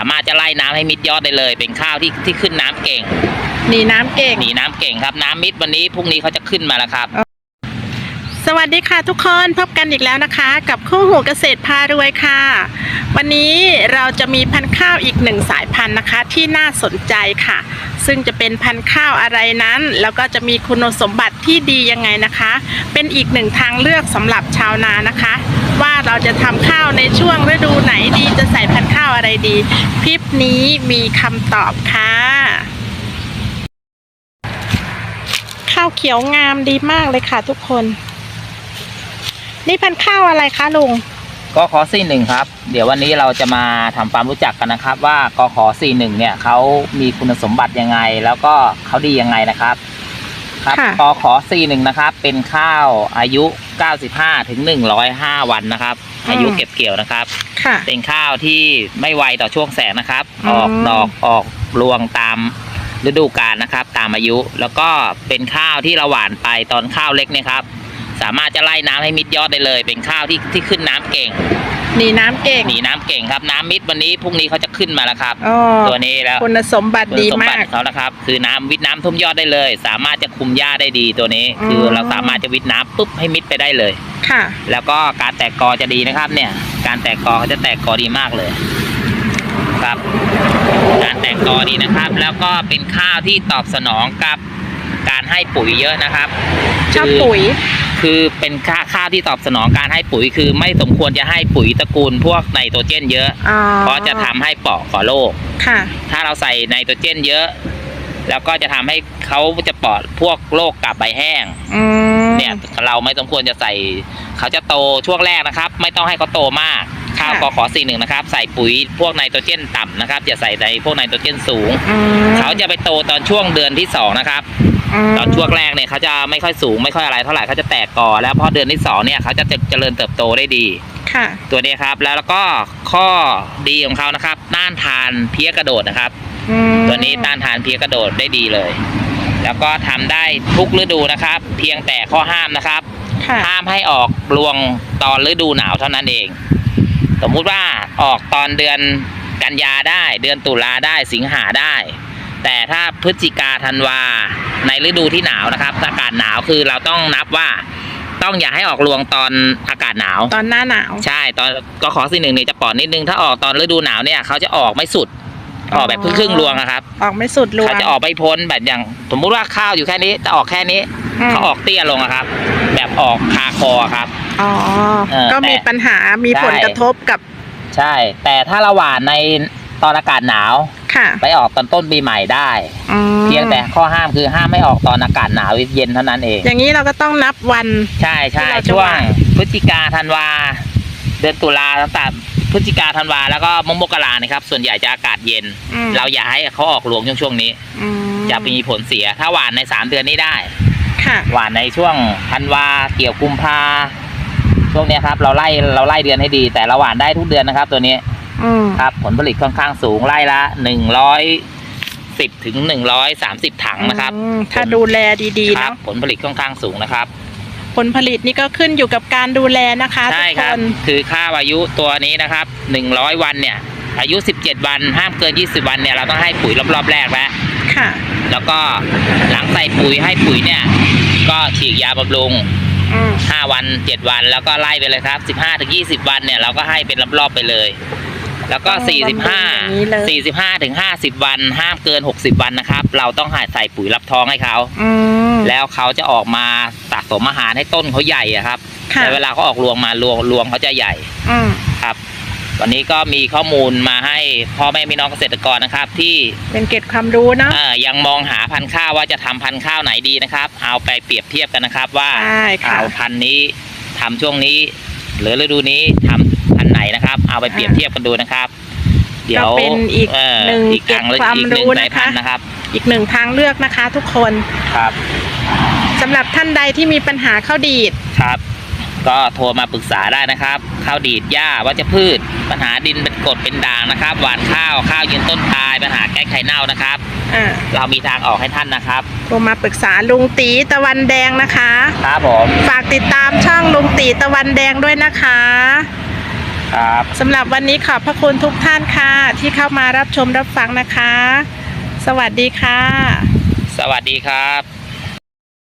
ามารถจะไล่น้ำให้มิดยอดได้เลย เป็นข้าวที่ที่ขึ้นน้ำเก่งหนีน้ำเก่งหนีน้ำเก่งครับ น้ำมิดวันนี้พรุ่งนี้เขาจะขึ้นมาแล้วครับ สวัสดีค่ะทุกคนพบกันอีกแล้วนะคะ กับคู่หูเกษตรพารวยค่ะ วันนี้เราจะมีพันธุ์ข้าวอีกหนึ่งสายพันธุ์นะคะ ที่น่าสนใจค่ะ ซึ่งจะเป็นพันธุ์ข้าวอะไรนั้น แล้วก็จะมีคุณสมบัติที่ดียังไงนะคะ เป็นอีกหนึ่งทางเลือกสำหรับชาวนานะคะ ว่าเราจะทำข้าวในช่วงฤดูไหนดีจะใส่ ดี คลิปนี้มีคำตอบค่ะ ข้าวเขียวงามดีมากเลยค่ะทุกคน นี่พันธุ์ข้าวอะไรคะลุงก็ขอสี่หนึ่งครับ เดี๋ยววันนี้เราจะมาทำความรู้จักกันนะครับ ว่ากขอสี่หนึ่งเนี่ยเขามีคุณสมบัติยังไง แล้วก็เขาดียังไงนะครับ ครับค่ะกขอสี่หนึ่งนะครับ เป็นข้าวอายุ 95ถึง105 วันนะครับ อายุเก็บเกี่ยวนะครับ ค่ะ เป็นข้าวที่ไม่ไวต่อช่วงแสงนะครับอืมออกดอกออกรวงตามฤดูกาลนะครับ ตามอายุ แล้วก็เป็นข้าวที่เราหว่านไปตอนข้าวเล็กเนี่ยครับ สามารถจะไล่น้ำให้มิดยอดได้เลย เป็นข้าวที่ที่ขึ้นน้ำเก่ง หนีน้ำเก่ง หนีน้ำเก่งครับน้ำมิดวันนี้พรุ่งนี้เขาจะขึ้นมาแล้วครับ อ๋อ ตัวนี้แล้วคุณสมบัติคุณดีสมมาบัติกเขานะครับ คือน้ำวิทน้ำทุ่มยอดได้เลย สามารถจะคุมหญ้าได้ดีตัวนี้อืมคือเราสามารถจะวิทน้ำปุ๊บให้มิดไปได้เลย ค่ะ แล้วก็การแตกกอจะดีนะครับ เนี่ย การแตกกอเขาจะแตกกอดีมากเลย ครับ การแตกกอดีนะครับ แล้วก็เป็นข้าวที่ตอบสนองกับการให้ปุ๋ยเยอะนะครับชอบคือ ปุ๋ย คือเป็นข้าข้าวที่ตอบสนองการให้ปุ๋ย คือไม่สมควรจะให้ปุ๋ยตระกูลพวกไนโตรเจนเยอะ อ๋อเพราะจะทำให้เปราะก่อโรค ค่ะ ถ้าเราใส่ไนโตรเจนเยอะ แล้วก็จะทำให้เขาจะปลอดพวกโรคกับใบแห้ง อืมเนี่ยเราไม่สมควรจะใส่ เขาจะโตช่วงแรกนะครับ ไม่ต้องให้เขาโตมาก ข้าวค่ะกขอสี่หนึ่งนะครับ ใส่ปุ๋ยพวกไนโตรเจนต่ำนะครับอย่าใส่ในพวกไนโตรเจนสูงอืมเขาจะไปโตตอนช่วงเดือนที่สองนะครับมตอนช่วงแรกเนี่ยเขาจะไม่ค่อยสูงไม่ค่อยอะไรเท่าไหร่เขาจะแตกกอแล้วพอเดือนที่สองเนี่ยเขาจะเจริญเติบโตได้ดีค่ะ ตัวนี้ครับแล้วก็ข้อดีของเขานะครับต้านทานเพี้ยกระโดดนะครับอืมตัวนี้ต้านทานเพี้ยกระโดดได้ดีเลย แล้วก็ทำได้ทุกฤดูนะครับ เพียงแต่ข้อห้ามนะครับค่ะห้ามให้ออกรวงตอนฤดูหนาวเท่านั้นเอง สมมุติว่าออกตอนเดือนกันยาได้ เดือนตุลาได้สิงหาได้ แต่ถ้าพฤศจิกาธันวาในฤดูที่หนาวนะครับ อากาศหนาวคือเราต้องนับว่าต้องอย่าให้ออกรวงตอนอากาศหนาว ตอนหน้าหนาว ใช่ตอนก็ขอสิ่งหนึ่งเนี่ยจะปอดนิดนึงถ้าออกตอนฤดูหนาวเนี่ยเขาจะออกไม่สุดออกแบบครึ่งครึ่งๆรวงอะครับ ออกไม่สุดรวงเขาจะออกไม่พ้นแบบอย่าง สมมุติว่าข้าวอยู่แค่นี้จะออกแค่นี้มเขาออกเตี้ยลงอะครับ แบบออกคาคอครับ อ๋อ เออก็มีแต่ ปัญหา มีใช่ผลกระทบกับ ใช่ แต่ถ้าเราหว่านในตอนอากาศหนาว ค่ะไปออกตอนต้นปีใหม่ได้ อืมเพียงแต่ข้อห้ามคือห้ามไม่ออกตอนอากาศหนาวเย็นเท่านั้นเอง อย่างนี้เราก็ต้องนับวัน ใช่ใช่ที่เราจะช่วหงว่าน พฤศจิกาธันวา เดือนตุลาตั้งแต่พฤศจิกาธันวาแล้วก็มกรานะครับ ส่วนใหญ่จะอากาศเย็น อืมเราอย่าให้เขาออกรวงช่วงช่วงๆนี้ อืมจะมีผลเสีย ถ้าหวานในสามเดือนนี้ได้ ค่ะ หวานในช่วงธันวาเกี่ยวกุมภา ช่วงเนี้ยครับเราไล่เราไล่เดือนให้ดี แต่เราหวานได้ทุกเดือนนะครับ ตัวนี้อืมครับ ผลผลิตค่อนข้างสูงไล่ละหนึ่งร้อยสิบถึงหนึ่งร้อยสามสิบถังนะครับอืมถ้าดูแลดีๆครัเนาะบ ผลผลิตค่อนข้างสูงนะครับ ผลผลิตนี่ก็ขึ้นอยู่กับการดูแลนะคะทุใช่กคครับน คือข้าวอายุตัวนี้นะครับหนึ่งร้อยวันเนี่ย อายุสิบเจ็ดวัน ห้ามเกินยี่สิบวันเนี่ยเราต้องให้ปุ๋ยรอบๆแรกแล้ว ค่ะ แล้วก็หลังใส่ปุ๋ยให้ปุ๋ยเนี่ย ก็ฉีดยาบำรุงอืม ห้าวันเจ็ดวันแล้วก็ไล่ไปเลยครับสิบห้าถึงยี่สิบวันเนี่ยเราก็ให้เป็นรอบๆไปเลย แล้วก็ต้องสี่สิบห้าบำรุงอย่างนี้เลยสี่สิบห้าถึงห้าสิบวัน ห้ามเกินหกสิบวันนะครับ เราต้องหาใส่ปุ๋ยรับท้องให้เขาอืมแล้วเขาจะออกมาสะสมอาหารให้ต้นเขาใหญ่อะครับค่ะแต่เวลาเขาออกรวงมารวงรวงเขาจะใหญ่อืมครับ วันนี้ก็มีข้อมูลมาให้พ่อแม่พี่น้องเกษตรกรนะครับ ที่เป็นเกร็ดความรู้เนาะเอ่อยังมองหาพันธุ์ข้าวว่าจะทำพันธุ์ข้าวไหนดีนะครับ เอาไปเปรียบเทียบกันนะครับ ว่าใช่ค่ะ เอาพันธุ์นี้ทำช่วงนี้ หรือฤดูนี้ทำพันธุ์ไหนนะครับ เอาไปเปรียบเทียบกันดูนะครับ เดี๋ยวก็เป็นอีกเหนึ่งอีกเกร็ดทางเลยความอีกหนึ่งรู้สายนะคะ พันธุ์นะครับ อีกหนึ่งทางเลือกนะคะ ทุกคนครับสำหรับท่านใดที่มีปัญหาข้าวดีด ครับ ก็โทรมาปรึกษาได้นะครับ ข้าวดีดหญ้าวัชพืช ปัญหาดินเป็นกรดเป็นด่างนะครับ หวานข้าวข้าวยืนต้นทาย ปัญหาแก้ไขเน่านะครับ อ่าเรามีทางออกให้ท่านนะครับโทรมาปรึกษาลุงตีตะวันแดงนะคะ ครับผมฝากติดตามช่องลุงตีตะวันแดงด้วยนะคะ ครับสำหรับวันนี้ขอบพระคุณทุกท่านค่ะ ที่เข้ามารับชมรับฟังนะคะ สวัสดีค่ะ สวัสดีครับ